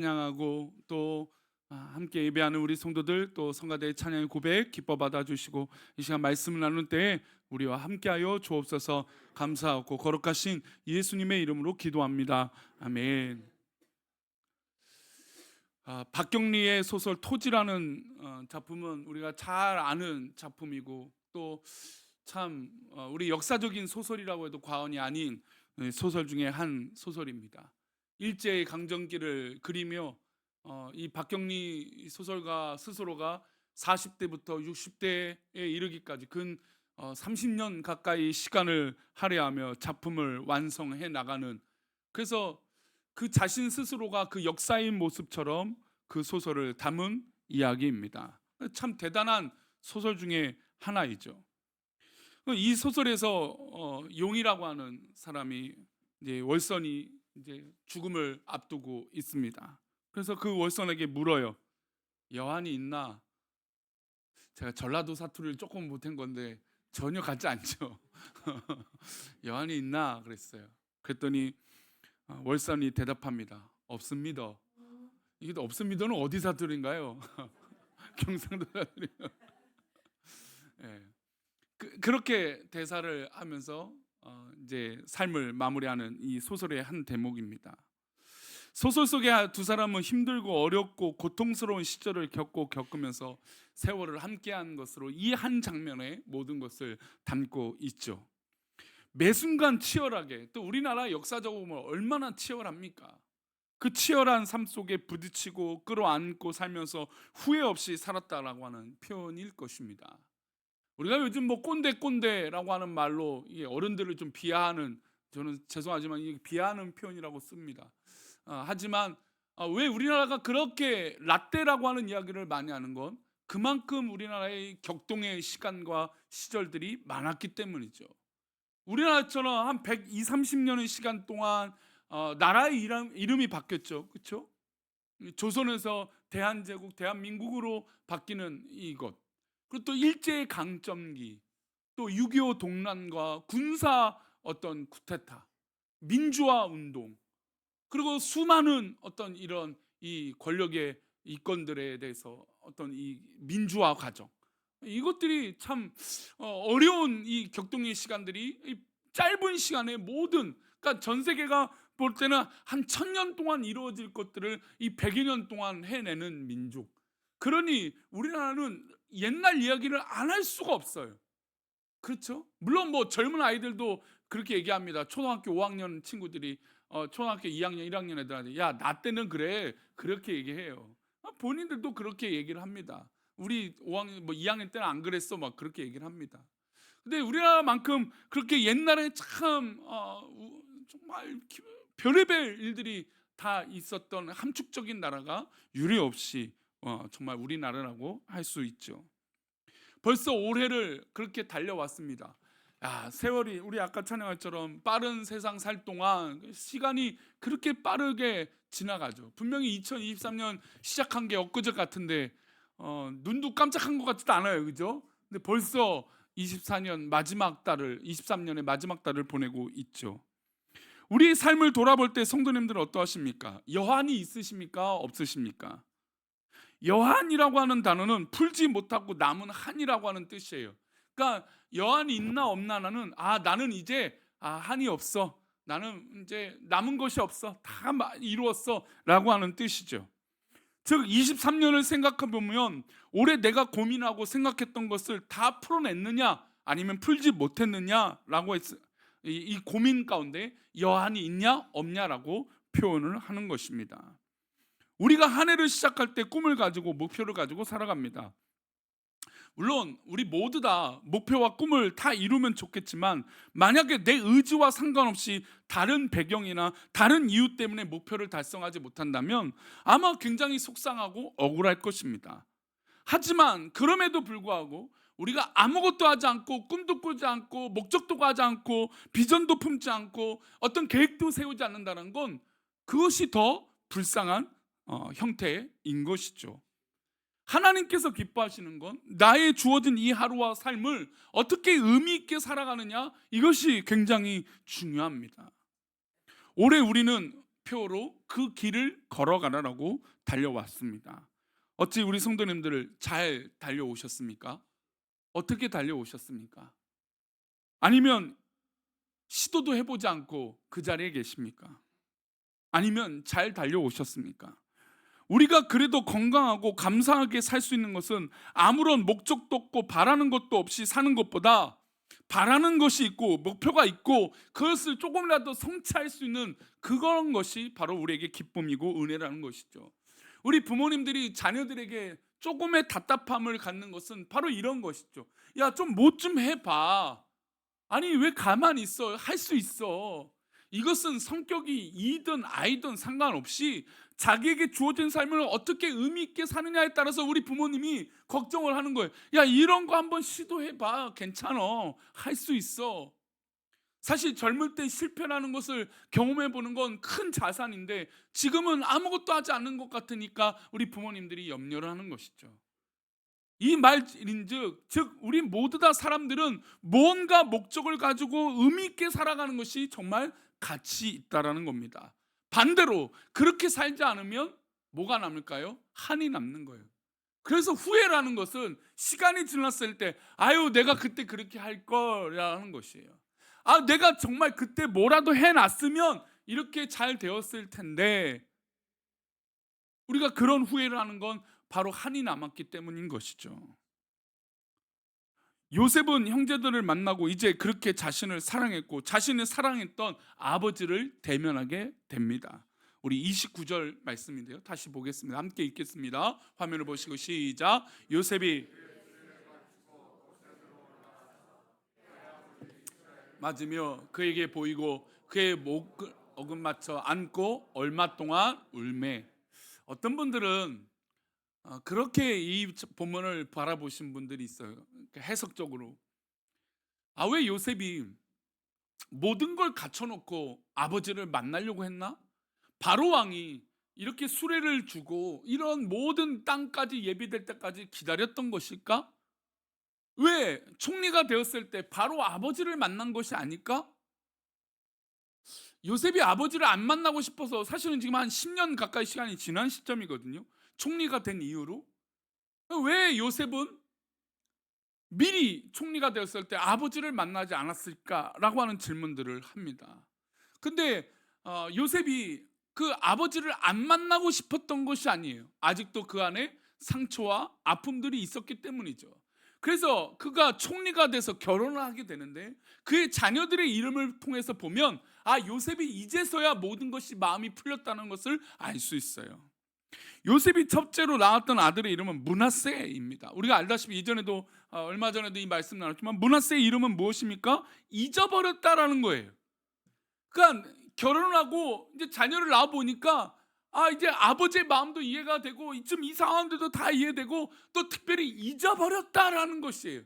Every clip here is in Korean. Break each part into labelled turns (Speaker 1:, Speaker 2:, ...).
Speaker 1: 찬양하고 또 아, 함께 예배하는 우리 성도들 또 성가대의 찬양의 고백 기뻐 받아주시고 이 시간 말씀을 나눌 때 우리와 함께하여 주옵소서 감사하고 거룩하신 예수님의 이름으로 기도합니다. 아멘. 아, 박경리의 소설 토지라는 어, 작품은 우리가 잘 아는 작품이고 또참 어, 우리 역사적인 소설이라고 해도 과언이 아닌 어, 소설 중에 한 소설입니다. 일제의 강점기를 그리며 어, 이 박경리 소설가 스스로가 40대부터 60대에 이르기까지 근 어, 30년 가까이 시간을 할애하며 작품을 완성해 나가는 그래서 그 자신 스스로가 그 역사인 모습처럼 그 소설을 담은 이야기입니다. 참 대단한 소설 중에 하나이죠. 이 소설에서 어, 용이라고 하는 사람이 이제 월선이 이제 죽음을 앞두고 있습니다. 그래서 그 월선에게 물어요. 여한이 있나? 제가 전라도 사투리를 조금 못한 건데 전혀 같지 않죠. 여한이 있나? 그랬어요. 그랬더니 어, 월선이 대답합니다. 없습니다. 이게 또 없습니다는 어디 사투리인가요? 경상도 사투리. 예. 그, 그렇게 대사를 하면서 어, 이제 삶을 마무리하는 이 소설의 한 대목입니다. 소설 속의 두 사람은 힘들고 어렵고 고통스러운 시절을 겪고 겪으면서 세월을 함께한 것으로 이 한 장면에 모든 것을 담고 있죠. 매 순간 치열하게 또 우리나라 역사적으로 보면 얼마나 치열합니까? 그 치열한 삶 속에 부딪히고 끌어안고 살면서 후회 없이 살았다라고 하는 표현일 것입니다. 우리가 요즘 뭐 꼰대 꼰대라고 하는 말로 어른들을 좀 비하하는 저는 죄송하지만 비하하는 표현이라고 씁니다. 어, 하지만 어, 왜 우리나라가 그렇게 라떼라고 하는 이야기를 많이 하는 건 그만큼 우리나라의 격동의 시간과 시절들이 많았기 때문이죠. 우리나라처럼 한 120, 30년의 시간 동안 어, 나라의 이름, 이름이 바뀌었죠. 그렇죠? 조선에서 대한제국, 대한민국으로 바뀌는 이것. 그리고 또 일제의 강점기, 또 6.25 동란과 군사 어떤 쿠데타, 민주화 운동, 그리고 수많은 어떤 이런 이 권력의 이권들에 대해서 어떤 이 민주화 과정 이것들이 참 어, 어려운 이 격동의 시간들이 이 짧은 시간에 모든 그러니까 전 세계가 볼 때는 한 천 년 동안 이루어질 것들을 이 백여 년 동안 해내는 민족. 그러니 우리나라는 옛날 이야기를 안 할 수가 없어요. 그렇죠? 물론 뭐 젊은 아이들도 그렇게 얘기합니다. 초등학교 5학년 친구들이 어, 초등학교 2학년, 1학년 애들한테 야, 나 때는 그래. 그렇게 얘기해요. 아, 본인들도 그렇게 얘기를 합니다. 우리 5학년 뭐 2학년 때는 안 그랬어. 막 그렇게 얘기를 합니다. 근데 우리나라만큼 그렇게 옛날에 참 어, 우- 정말 기- 별의별 일들이 다 있었던 함축적인 나라가 유례 없이 어, 정말 우리나라라고 할 수 있죠. 벌써 올해를 그렇게 달려왔습니다. 야, 세월이 우리 아까 찬양할처럼 빠른 세상 살 동안 시간이 그렇게 빠르게 지나가죠. 분명히 2023년 시작한 게 엊그제 같은데 어, 눈도 깜짝한 것 같지도 않아요, 그죠? 근데 벌써 24년 마지막 달을 23년의 마지막 달을 보내고 있죠. 우리 삶을 돌아볼 때 성도님들은 어떠하십니까? 여한이 있으십니까? 없으십니까? 여한이라고 하는 단어는 풀지 못하고 남은 한이라고 하는 뜻이에요. 그러니까 여한이 있나 없나는 아 나는 이제 아 한이 없어. 나는 이제 남은 것이 없어. 다 마- 이루었어라고 하는 뜻이죠. 즉 23년을 생각해 보면 올해 내가 고민하고 생각했던 것을 다 풀어냈느냐 아니면 풀지 못했느냐라고 했, 이, 이 고민 가운데 여한이 있냐 없냐라고 표현을 하는 것입니다. 우리가 한 해를 시작할 때 꿈을 가지고 목표를 가지고 살아갑니다. 물론 우리 모두 다 목표와 꿈을 다 이루면 좋겠지만 만약에 내 의지와 상관없이 다른 배경이나 다른 이유 때문에 목표를 달성하지 못한다면 아마 굉장히 속상하고 억울할 것입니다. 하지만 그럼에도 불구하고 우리가 아무것도 하지 않고 꿈도 꾸지 않고 목적도 가지 않고 비전도 품지 않고 어떤 계획도 세우지 않는다는 건 그것이 더 불쌍한 어, 형태인 것이죠. 하나님께서 기뻐하시는 건 나의 주어진 이 하루와 삶을 어떻게 의미 있게 살아가느냐 이것이 굉장히 중요합니다. 올해 우리는 목표로 그 길을 걸어가라라고 달려왔습니다. 어찌 우리 성도님들 잘 달려오셨습니까? 어떻게 달려오셨습니까? 아니면 시도도 해보지 않고 그 자리에 계십니까? 아니면 잘 달려오셨습니까? 우리가 그래도 건강하고 감사하게 살 수 있는 것은 아무런 목적도 없고 바라는 것도 없이 사는 것보다 바라는 것이 있고 목표가 있고 그것을 조금이라도 성취할 수 있는 그런 것이 바로 우리에게 기쁨이고 은혜라는 것이죠. 우리 부모님들이 자녀들에게 조금의 답답함을 갖는 것은 바로 이런 것이죠. 야, 좀 뭐 좀 해봐. 아니, 왜 가만히 있어? 할 수 있어. 이것은 성격이 이든 아이든 상관없이 자기에게 주어진 삶을 어떻게 의미 있게 사느냐에 따라서 우리 부모님이 걱정을 하는 거예요. 야, 이런 거 한번 시도해 봐. 괜찮아. 할수 있어. 사실 젊을 때 실패라는 것을 경험해 보는 건 큰 자산인데 지금은 아무것도 하지 않는 것 같으니까 우리 부모님들이 염려를 하는 것이죠. 이 말인즉 즉 우리 모두 다 사람들은 뭔가 목적을 가지고 의미 있게 살아가는 것이 정말 가치 있다라는 겁니다. 반대로 그렇게 살지 않으면 뭐가 남을까요? 한이 남는 거예요. 그래서 후회라는 것은 시간이 지났을 때 아유 내가 그때 그렇게 할 거라는 것이에요. 아 내가 정말 그때 뭐라도 해놨으면 이렇게 잘 되었을 텐데 우리가 그런 후회를 하는 건 바로 한이 남았기 때문인 것이죠. 요셉은 형제들을 만나고 이제 그렇게 자신을 사랑했고 자신을 사랑했던 아버지를 대면하게 됩니다. 우리 29절 말씀인데요. 다시 보겠습니다. 함께 읽겠습니다. 화면을 보시고 시작. 요셉이 맞으며 그에게 보이고 그의 목을 어긋 맞춰 안고 얼마 동안 울매. 어떤 분들은 어, 그렇게 이 본문을 바라보신 분들이 있어요. 그러니까 해석적으로 아 왜 요셉이 모든 걸 갖춰놓고 아버지를 만나려고 했나? 바로 왕이 이렇게 수레를 주고 이런 모든 땅까지 예비될 때까지 기다렸던 것일까? 왜 총리가 되었을 때 바로 아버지를 만난 것이 아닐까? 요셉이 아버지를 안 만나고 싶어서 사실은 지금 한 10년 가까이 시간이 지난 시점이거든요. 총리가 된 이후로 왜 요셉은 미리 총리가 되었을 때 아버지를 만나지 않았을까라고 하는 질문들을 합니다. 근데 어, 요셉이 그 아버지를 안 만나고 싶었던 것이 아니에요. 아직도 그 안에 상처와 아픔들이 있었기 때문이죠. 그래서 그가 총리가 돼서 결혼을 하게 되는데 그의 자녀들의 이름을 통해서 보면 아 요셉이 이제서야 모든 것이 마음이 풀렸다는 것을 알 수 있어요. 요셉이 첫째로 낳았던 아들의 이름은 문하세입니다. 우리가 알다시피 이전에도 어, 얼마 전에도 이 말씀 나눴지만 문하세의 이름은 무엇입니까? 잊어버렸다라는 거예요. 그러니까 결혼을 하고 이제 자녀를 낳아 보니까 아 이제 아버지의 마음도 이해가 되고 좀 이상한데도 다 이해되고 또 특별히 잊어버렸다라는 것이에요.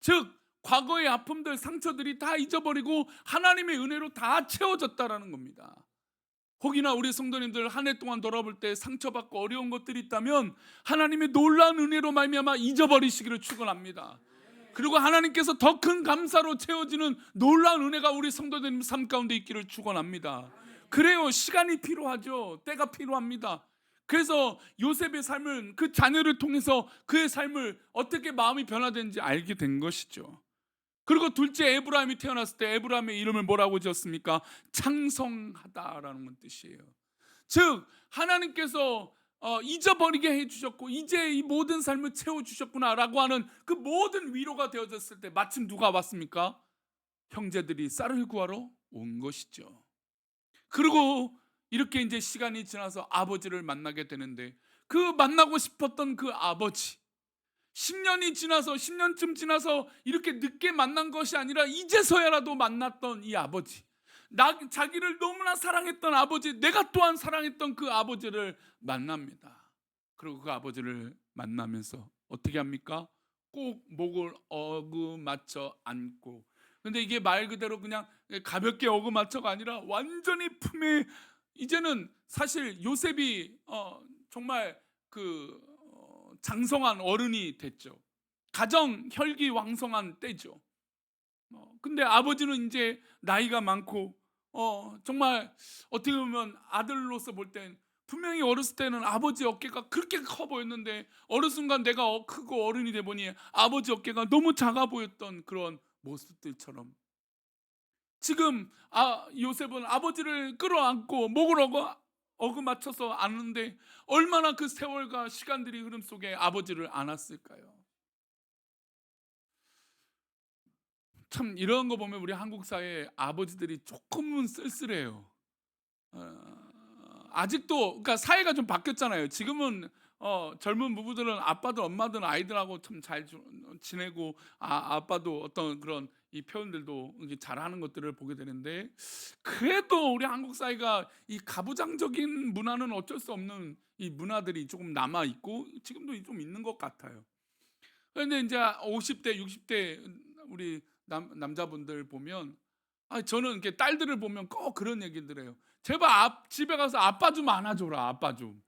Speaker 1: 즉 과거의 아픔들 상처들이 다 잊어버리고 하나님의 은혜로 다 채워졌다라는 겁니다. 혹이나 우리 성도님들 한 해 동안 돌아볼 때 상처받고 어려운 것들이 있다면 하나님의 놀라운 은혜로 말미암아 잊어버리시기를 축원합니다. 그리고 하나님께서 더 큰 감사로 채워지는 놀라운 은혜가 우리 성도님 삶 가운데 있기를 축원합니다. 그래요. 시간이 필요하죠. 때가 필요합니다. 그래서 요셉의 삶은 그 자녀를 통해서 그의 삶을 어떻게 마음이 변화되는지 알게 된 것이죠. 그리고 둘째 에브라임이 태어났을 때 에브라임의 이름을 뭐라고 지었습니까? 창성하다라는 뜻이에요. 즉 하나님께서 어, 잊어버리게 해주셨고 이제 이 모든 삶을 채워주셨구나라고 하는 그 모든 위로가 되어졌을 때 마침 누가 왔습니까? 형제들이 쌀을 구하러 온 것이죠. 그리고 이렇게 이제 시간이 지나서 아버지를 만나게 되는데 그 만나고 싶었던 그 아버지 10년이 지나서 10년쯤 지나서 이렇게 늦게 만난 것이 아니라 이제서야라도 만났던 이 아버지. 나, 자기를 너무나 사랑했던 아버지 내가 또한 사랑했던 그 아버지를 만납니다. 그리고 그 아버지를 만나면서 어떻게 합니까? 꼭 목을 어그맞춰 안고. 근데 이게 말 그대로 그냥 가볍게 어그맞춰가 아니라 완전히 품에 이제는 사실 요셉이 어, 정말 그 어, 장성한 어른이 됐죠. 가정 혈기 왕성한 때죠. 어, 근데 아버지는 이제 나이가 많고 어 정말 어떻게 보면 아들로서 볼 땐 분명히 어렸을 때는 아버지 어깨가 그렇게 커 보였는데 어느 순간 내가 어- 크고 어른이 돼 보니 아버지 어깨가 너무 작아 보였던 그런 모습들처럼 지금 아 요셉은 아버지를 끌어안고 목을 어거 어그 맞춰서 안는데 얼마나 그 세월과 시간들이 흐름 속에 아버지를 안았을까요? 참 이런 거 보면 우리 한국 사회 아버지들이 조금은 쓸쓸해요. 어, 아직도 그러니까 사회가 좀 바뀌었잖아요. 지금은 어, 젊은 부부들은 아빠든 엄마든 아이들하고 참 잘 지내고 아, 아빠도 어떤 그런 이 표현들도 잘하는 것들을 보게 되는데 그래도 우리 한국 사회가 이 가부장적인 문화는 어쩔 수 없는 이 문화들이 조금 남아 있고 지금도 좀 있는 것 같아요. 그런데 이제 50대, 60대 우리 남, 남자분들 보면 아 저는 이렇게 딸들을 보면 꼭 그런 얘기들 해요. 제발 앞, 집에 가서 아빠 좀 안아줘라, 아빠 좀.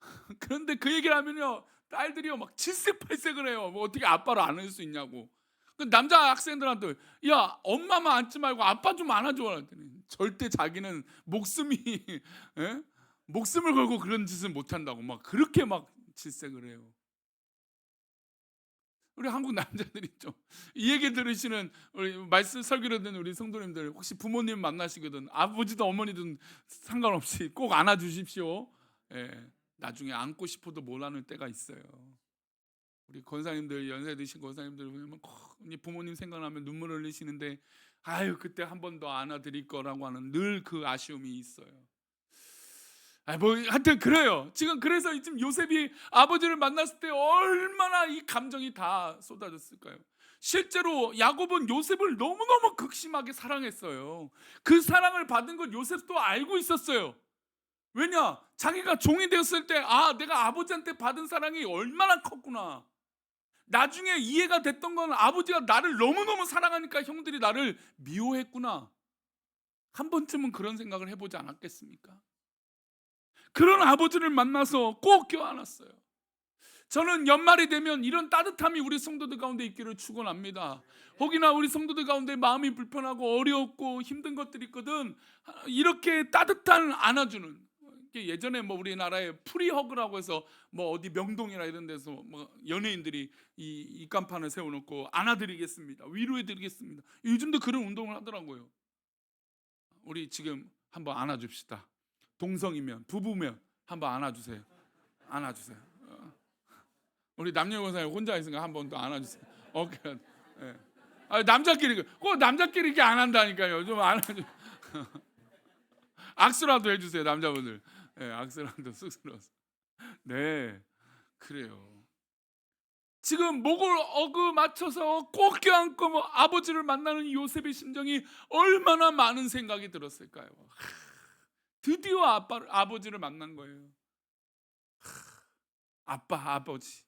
Speaker 1: 그런데 그 얘기를 하면요 딸들이요 막 칠색팔색을 해요. 뭐 어떻게 아빠를 안을 수 있냐고. 그 남자 학생들한테 야 엄마만 안지 말고 아빠 좀 안아줘 그랬더니 절대 자기는 목숨이 예? 목숨을 걸고 그런 짓을 못 한다고 막 그렇게 막 질색을 해요. 우리 한국 남자들이 좀 이 얘기 들으시는 우리 말씀 설교를 듣는 우리 성도님들 혹시 부모님 만나시거든 아버지든 어머니든 상관없이 꼭 안아 주십시오. 예. 나중에 안고 싶어도 못 안을 때가 있어요. 우리 권사님들 연세 드신 권사님들 보면 꼭 부모님 생각나면 눈물 흘리시는데 아유 그때 한 번 더 안아드릴 거라고 하는 늘 그 아쉬움이 있어요. 아뭐 하여튼 그래요. 지금 그래서 지금 요셉이 아버지를 만났을 때 얼마나 이 감정이 다 쏟아졌을까요? 실제로 야곱은 요셉을 너무너무 극심하게 사랑했어요. 그 사랑을 받은 걸 요셉도 알고 있었어요. 왜냐? 자기가 종이 되었을 때, 아, 내가 아버지한테 받은 사랑이 얼마나 컸구나. 나중에 이해가 됐던 건 아버지가 나를 너무너무 사랑하니까 형들이 나를 미워했구나. 한 번쯤은 그런 생각을 해보지 않았겠습니까? 그런 아버지를 만나서 꼭 껴안았어요. 저는 연말이 되면 이런 따뜻함이 우리 성도들 가운데 있기를 축원합니다. 혹이나 우리 성도들 가운데 마음이 불편하고 어려웠고 힘든 것들이 있거든 이렇게 따뜻한 안아주는 예전에 뭐 우리나라에 프리허그라고 해서 뭐 어디 명동이나 이런 데서 뭐 연예인들이 이 입간판을 세워놓고 안아드리겠습니다. 위로해드리겠습니다. 요즘도 그런 운동을 하더라고요. 우리 지금 한번 안아줍시다. 동성이면 부부면 한번 안아주세요. 안아주세요. 어. 우리 남녀 권사님 혼자 있으니까 한번 더 안아주세요. 오케이. 예. 아, 남자끼리 꼭 남자끼리 이렇게 안 한다니까요. 좀 안아줘 악수라도 해주세요 남자분들 네, 악수라도 쑥스러워서. 네 그래요. 지금 목을 어그 맞춰서 꼭 껴안고 뭐 아버지를 만나는 요셉의 심정이 얼마나 많은 생각이 들었을까요? 하, 드디어 아빠 아버지를 만난 거예요. 하, 아빠 아버지.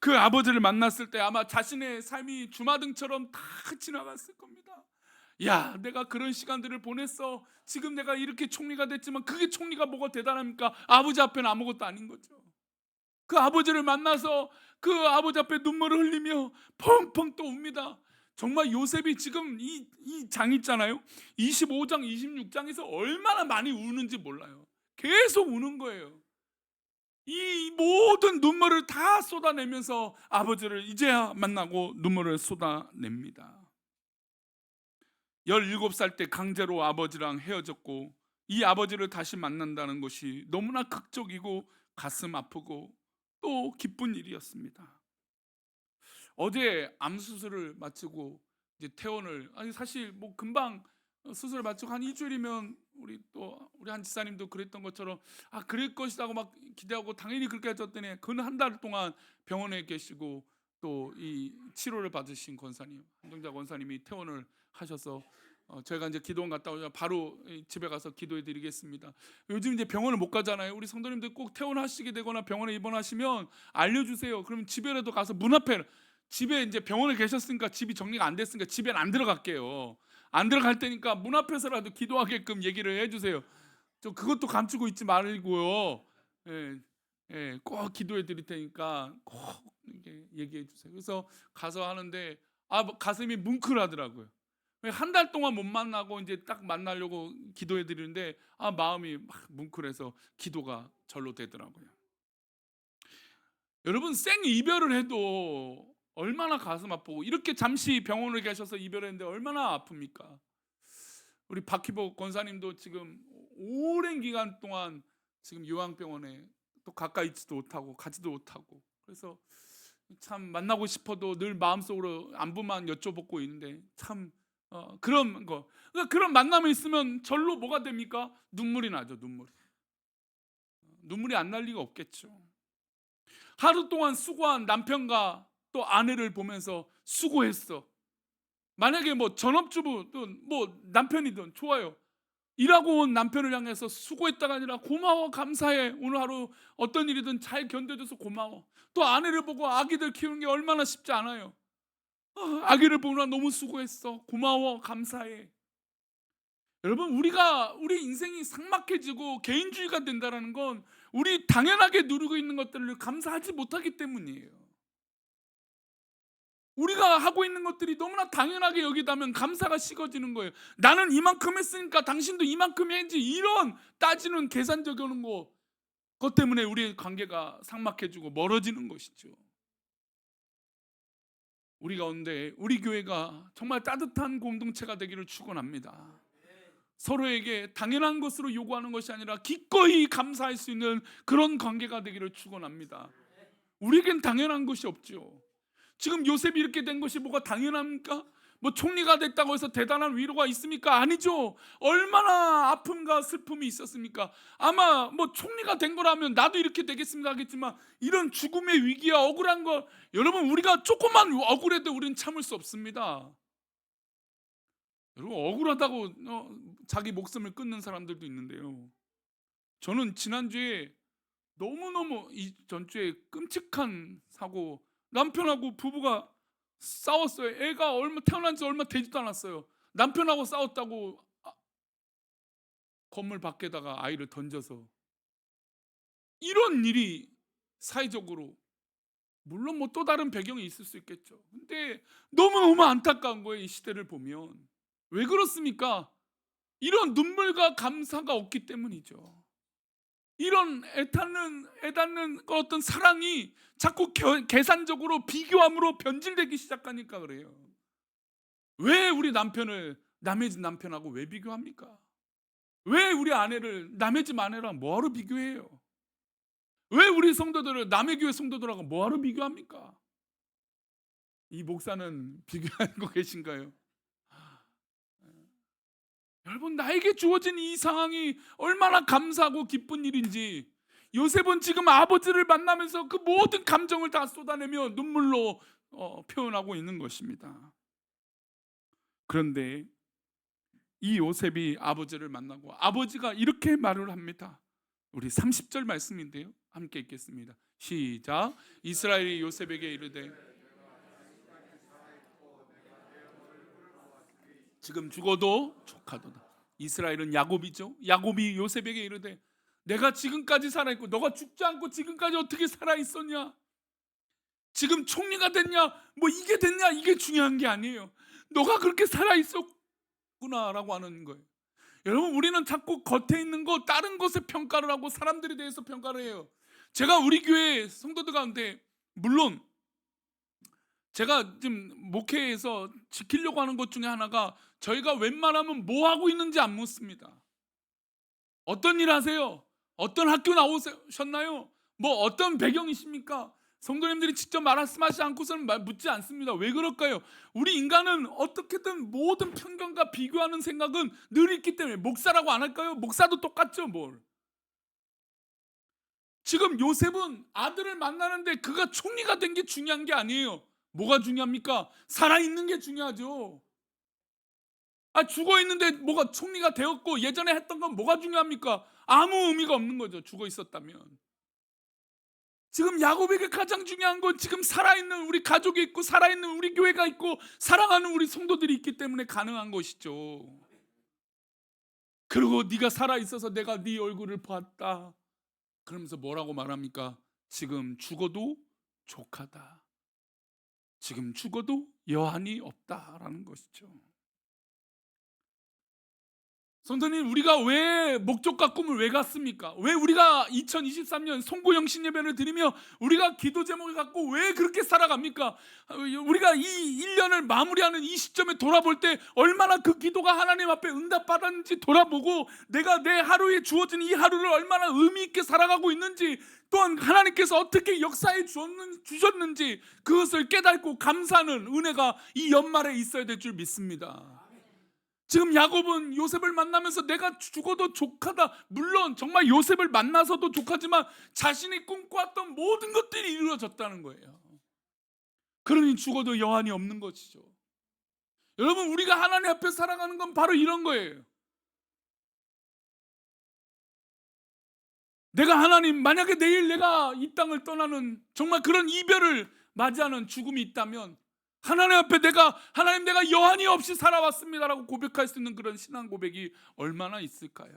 Speaker 1: 그 아버지를 만났을 때 아마 자신의 삶이 주마등처럼 다 지나갔을 겁니다 야, 내가 그런 시간들을 보냈어. 지금 내가 이렇게 총리가 됐지만 그게 총리가 뭐가 대단합니까? 아버지 앞에는 아무것도 아닌 거죠. 그 아버지를 만나서 그 아버지 앞에 눈물을 흘리며 펑펑 또 웁니다. 정말 요셉이 지금 이, 이 장 있잖아요. 25장, 26장에서 얼마나 많이 우는지 몰라요. 계속 우는 거예요. 이 모든 눈물을 다 쏟아내면서 아버지를 이제야 만나고 눈물을 쏟아냅니다. 17살 때 강제로 아버지랑 헤어졌고 이 아버지를 다시 만난다는 것이 너무나 극적이고 가슴 아프고 또 기쁜 일이었습니다. 어제 암 수술을 마치고 이제 퇴원을 아니 사실 뭐 금방 수술을 마치고 한 일주일이면 우리 또 우리 한 지사님도 그랬던 것처럼 아 그럴 것이라고 막 기대하고 당연히 그렇게 해줬더니 그는 한달 동안 병원에 계시고 또 이 치료를 받으신 권사님 한정자 권사님이 퇴원을 하셔서 어, 저희가 이제 기도원 갔다 오자 바로 집에 가서 기도해 드리겠습니다. 요즘 이제 병원을 못 가잖아요. 우리 성도님들 꼭 퇴원하시게 되거나 병원에 입원하시면 알려주세요. 그러면 집에라도 가서 문 앞에 집에 이제 병원에 계셨으니까 집이 정리가 안 됐으니까 집에는 안 들어갈게요. 안 들어갈 테니까 문 앞에서라도 기도하게끔 얘기를 해주세요. 저 그것도 감추고 있지 말고요. 예, 예, 꼭 기도해 드릴 테니까 꼭 얘기해 주세요. 그래서 가서 하는데 아 가슴이 뭉클하더라고요. 한 달 동안 못 만나고 이제 딱 만나려고 기도해 드리는데 아 마음이 막 뭉클해서 기도가 절로 되더라고요. 여러분 생 이별을 해도 얼마나 가슴 아프고 이렇게 잠시 병원에 계셔서 이별했는데 얼마나 아픕니까? 우리 박희복 권사님도 지금 오랜 기간 동안 지금 요양병원에 또 가까이 있지도 못하고 가지도 못하고. 그래서 참 만나고 싶어도 늘 마음속으로 안부만 여쭤보고 있는데 참 어, 그런 거. 그러니까 그런 만남이 있으면 절로 뭐가 됩니까? 눈물이 나죠 눈물이. 눈물이 안 날 리가 없겠죠. 하루 동안 수고한 남편과 또 아내를 보면서 수고했어. 만약에 뭐 전업주부든 뭐 남편이든 좋아요 일하고 온 남편을 향해서 수고했다가 아니라 고마워 감사해. 오늘 하루 어떤 일이든 잘 견뎌줘서 고마워. 또 아내를 보고 아기들 키우는 게 얼마나 쉽지 않아요. 아, 아기를 보느라 너무 수고했어. 고마워 감사해. 여러분 우리가 우리 인생이 삭막해지고 개인주의가 된다는 건 우리 당연하게 누리고 있는 것들을 감사하지 못하기 때문이에요 우리가 하고 있는 것들이 너무나 당연하게 여기다면 감사가 식어지는 거예요. 나는 이만큼 했으니까 당신도 이만큼 해야지 이런 따지는 계산적인 거, 그것 때문에 우리의 관계가 삭막해지고 멀어지는 것이죠. 우리 가운데 우리 교회가 정말 따뜻한 공동체가 되기를 축원합니다. 서로에게 당연한 것으로 요구하는 것이 아니라 기꺼이 감사할 수 있는 그런 관계가 되기를 축원합니다. 우리에겐 당연한 것이 없죠. 지금 요셉이 이렇게 된 것이 뭐가 당연합니까? 뭐 총리가 됐다고 해서 대단한 위로가 있습니까? 아니죠. 얼마나 아픔과 슬픔이 있었습니까? 아마 뭐 총리가 된 거라면 나도 이렇게 되겠습니까? 하겠지만 이런 죽음의 위기와 억울한 거 여러분 우리가 조금만 억울해도 우리는 참을 수 없습니다. 여러분 억울하다고 어, 자기 목숨을 끊는 사람들도 있는데요. 저는 지난주에 너무너무 이 전주에 끔찍한 사고 남편하고 부부가 싸웠어요. 애가 얼마 태어난 지 얼마 되지도 않았어요. 남편하고 싸웠다고 아, 건물 밖에다가 아이를 던져서 이런 일이 사회적으로 물론 뭐 또 다른 배경이 있을 수 있겠죠. 근데 너무너무 안타까운 거예요. 이 시대를 보면. 왜 그렇습니까? 이런 눈물과 감사가 없기 때문이죠. 이런 애타는 애닿는 그 어떤 사랑이 자꾸 겨- 계산적으로 비교함으로 변질되기 시작하니까 그래요. 왜 우리 남편을 남의 집 남편하고 왜 비교합니까? 왜 우리 아내를 남의 집 아내랑 뭐하러 비교해요? 왜 우리 성도들을 남의 교회 성도들하고 뭐하러 비교합니까? 이 목사는 비교하고 계신가요? 여러분 나에게 주어진 이 상황이 얼마나 감사하고 기쁜 일인지 요셉은 지금 아버지를 만나면서 그 모든 감정을 다 쏟아내며 눈물로 어, 표현하고 있는 것입니다. 그런데 이 요셉이 아버지를 만나고 아버지가 이렇게 말을 합니다. 우리 30절 말씀인데요. 함께 읽겠습니다. 시작. 이스라엘이 요셉에게 이르되 지금 죽어도 조카도다. 이스라엘은 야곱이죠. 야곱이 요셉에게 이르되 내가 지금까지 살아 있고 너가 죽지 않고 지금까지 어떻게 살아 있었냐? 지금 총리가 됐냐? 뭐 이게 됐냐? 이게 중요한 게 아니에요. 너가 그렇게 살아 있었구나라고 하는 거예요. 여러분 우리는 자꾸 겉에 있는 거 다른 것에 평가를 하고 사람들에 대해서 평가를 해요. 제가 우리 교회 성도들 가운데 물론 제가 지금 목회에서 지키려고 하는 것 중에 하나가 저희가 웬만하면 뭐 하고 있는지 안 묻습니다. 어떤 일 하세요? 어떤 학교 나오셨나요? 뭐 어떤 배경이십니까? 성도님들이 직접 말씀하지 않고서는 말- 묻지 않습니다. 왜 그럴까요? 우리 인간은 어떻게든 모든 편견과 비교하는 생각은 늘 있기 때문에 목사라고 안 할까요? 목사도 똑같죠, 뭘. 지금 요셉은 아들을 만나는데 그가 총리가 된 게 중요한 게 아니에요. 뭐가 중요합니까? 살아 있는 게 중요하죠. 아 죽어 있는데 뭐가 총리가 되었고 예전에 했던 건 뭐가 중요합니까? 아무 의미가 없는 거죠. 죽어 있었다면. 지금 야곱에게 가장 중요한 건 지금 살아있는 우리 가족이 있고 살아있는 우리 교회가 있고 사랑하는 우리 성도들이 있기 때문에 가능한 것이죠. 그리고 네가 살아 있어서 내가 네 얼굴을 봤다. 그러면서 뭐라고 말합니까? 지금 죽어도 족하다. 지금 죽어도 여한이 없다라는 것이죠. 성도님 우리가 왜 목적과 꿈을 왜 갖습니까? 왜 우리가 2023년 송구영 신예배를 드리며 우리가 기도 제목을 갖고 왜 그렇게 살아갑니까? 우리가 이 1년을 마무리하는 이 시점에 돌아볼 때 얼마나 그 기도가 하나님 앞에 응답받았는지 돌아보고 내가 내 하루에 주어진 이 하루를 얼마나 의미 있게 살아가고 있는지 또한 하나님께서 어떻게 주었는- 주셨는지 그것을 깨닫고 감사하는 은혜가 이 연말에 있어야 될 줄 믿습니다. 지금 야곱은 요셉을 만나면서 내가 죽어도 족하다. 물론 정말 요셉을 만나서도 족하지만 자신이 꿈꿔왔던 모든 것들이 이루어졌다는 거예요. 그러니 죽어도 여한이 없는 것이죠. 여러분 우리가 하나님 앞에 살아가는 건 바로 이런 거예요. 내가 하나님 만약에 내일 내가 이 땅을 떠나는 정말 그런 이별을 맞이하는 죽음이 있다면 하나님 앞에 내가 하나님 내가 여한이 없이 살아왔습니다라고 고백할 수 있는 그런 신앙 고백이 얼마나 있을까요?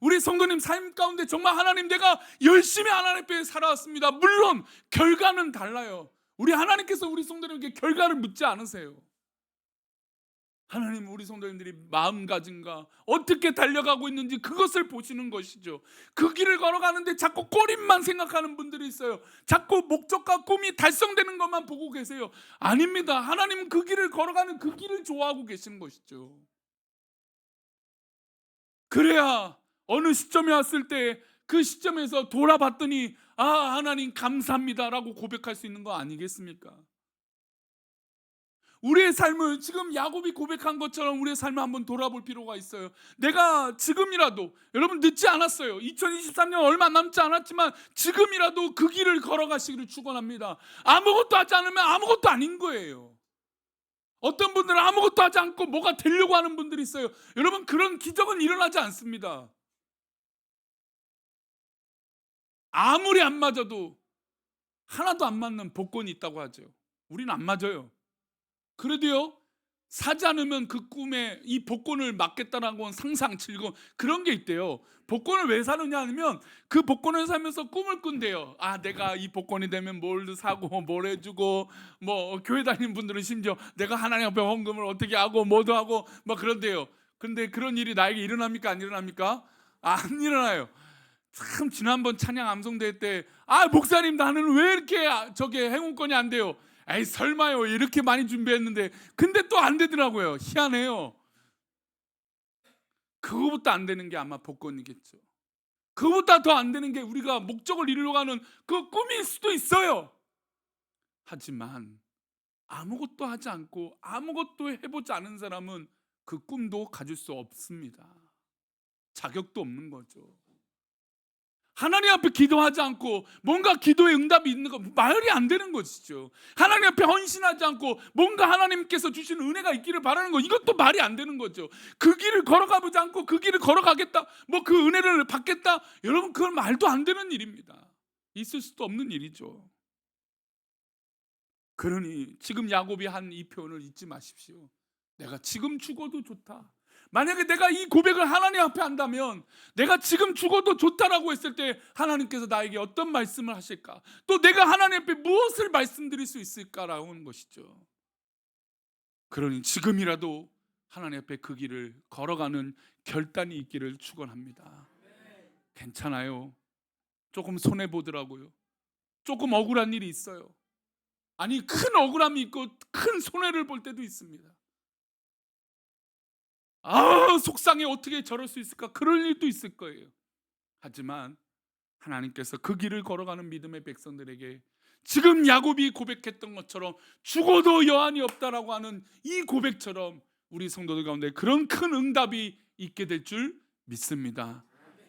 Speaker 1: 우리 성도님 삶 가운데 정말 하나님 내가 열심히 하나님 앞에 살아왔습니다. 물론 결과는 달라요. 우리 하나님께서 우리 성도님에게 결과를 묻지 않으세요. 하나님 우리 성도님들이 마음가짐과 어떻게 달려가고 있는지 그것을 보시는 것이죠. 그 길을 걸어가는데 자꾸 꼬림만 생각하는 분들이 있어요. 자꾸 목적과 꿈이 달성되는 것만 보고 계세요. 아닙니다. 하나님은 그 길을 걸어가는 그 길을 좋아하고 계시는 것이죠. 그래야 어느 시점에 왔을 때 그 시점에서 돌아봤더니 아 하나님 감사합니다라고 고백할 수 있는 거 아니겠습니까? 우리의 삶을 지금 야곱이 고백한 것처럼 우리의 삶을 한번 돌아볼 필요가 있어요. 내가 지금이라도 여러분 늦지 않았어요. 2023년 얼마 남지 않았지만 지금이라도 그 길을 걸어가시기를 축원합니다. 아무것도 하지 않으면 아무것도 아닌 거예요. 어떤 분들은 아무것도 하지 않고 뭐가 되려고 하는 분들이 있어요. 여러분 그런 기적은 일어나지 않습니다. 아무리 안 맞아도 하나도 안 맞는 복권이 있다고 하죠. 우리는 안 맞아요. 그래도요 사지 않으면 그 꿈에 이 복권을 맞겠다라고 하는 상상 즐거움 그런 게 있대요. 복권을 왜 사느냐 하면 그 복권을 사면서 꿈을 꾼대요. 아 내가 이 복권이 되면 뭘 사고 뭘 해주고 뭐 교회 다니는 분들은 심지어 내가 하나님 앞에 헌금을 어떻게 하고 뭐도 하고 막 그런데요. 근데 그런 일이 나에게 일어납니까? 안 일어납니까? 안 일어나요. 참 지난번 찬양 암송대 때아 목사님 나는 왜 이렇게 저게 행운권이 안 돼요 에이 설마요. 이렇게 많이 준비했는데. 근데 또 안 되더라고요. 희한해요. 그거부터 안 되는 게 아마 복권이겠죠. 그거보다 더 안 되는 게 우리가 목적을 이루려고 하는 그 꿈일 수도 있어요. 하지만 아무것도 하지 않고 아무것도 해보지 않은 사람은 그 꿈도 가질 수 없습니다. 자격도 없는 거죠 하나님 앞에 기도하지 않고 뭔가 기도에 응답이 있는 거 말이 안 되는 것이죠. 하나님 앞에 헌신하지 않고 뭔가 하나님께서 주신 은혜가 있기를 바라는 거 이것도 말이 안 되는 거죠. 그 길을 걸어가 보지 않고 그 길을 걸어가겠다. 뭐 그 은혜를 받겠다. 여러분 그건 말도 안 되는 일입니다. 있을 수도 없는 일이죠. 그러니 지금 야곱이 한 이 표현을 잊지 마십시오. 내가 지금 죽어도 좋다. 만약에 내가 이 고백을 하나님 앞에 한다면 내가 지금 죽어도 좋다라고 했을 때 하나님께서 나에게 어떤 말씀을 하실까? 또 내가 하나님 앞에 무엇을 말씀드릴 수 있을까라고 하는 것이죠. 그러니 지금이라도 하나님 앞에 그 길을 걸어가는 결단이 있기를 축원합니다. 괜찮아요. 조금 손해 보더라고요. 조금 억울한 일이 있어요. 아니 큰 억울함이 있고 큰 손해를 볼 때도 있습니다. 아 속상해. 어떻게 저럴 수 있을까? 그럴 일도 있을 거예요. 하지만 하나님께서 그 길을 걸어가는 믿음의 백성들에게 지금 야곱이 고백했던 것처럼 죽어도 여한이 없다라고 하는 이 고백처럼 우리 성도들 가운데 그런 큰 응답이 있게 될 줄 믿습니다.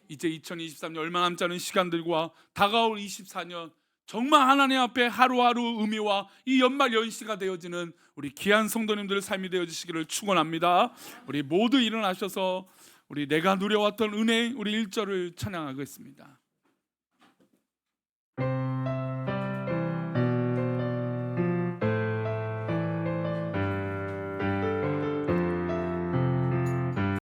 Speaker 1: 이제 2023년 얼마 남지 않은 시간들과 다가올 24년 정말 하나님 앞에 하루하루 의미와 이 연말 연시가 되어지는 우리 귀한 성도님들의 삶이 되어지시기를 축원합니다. 우리 모두 일어나셔서 우리 내가 누려왔던 은혜 우리 일절을 찬양하겠습니다.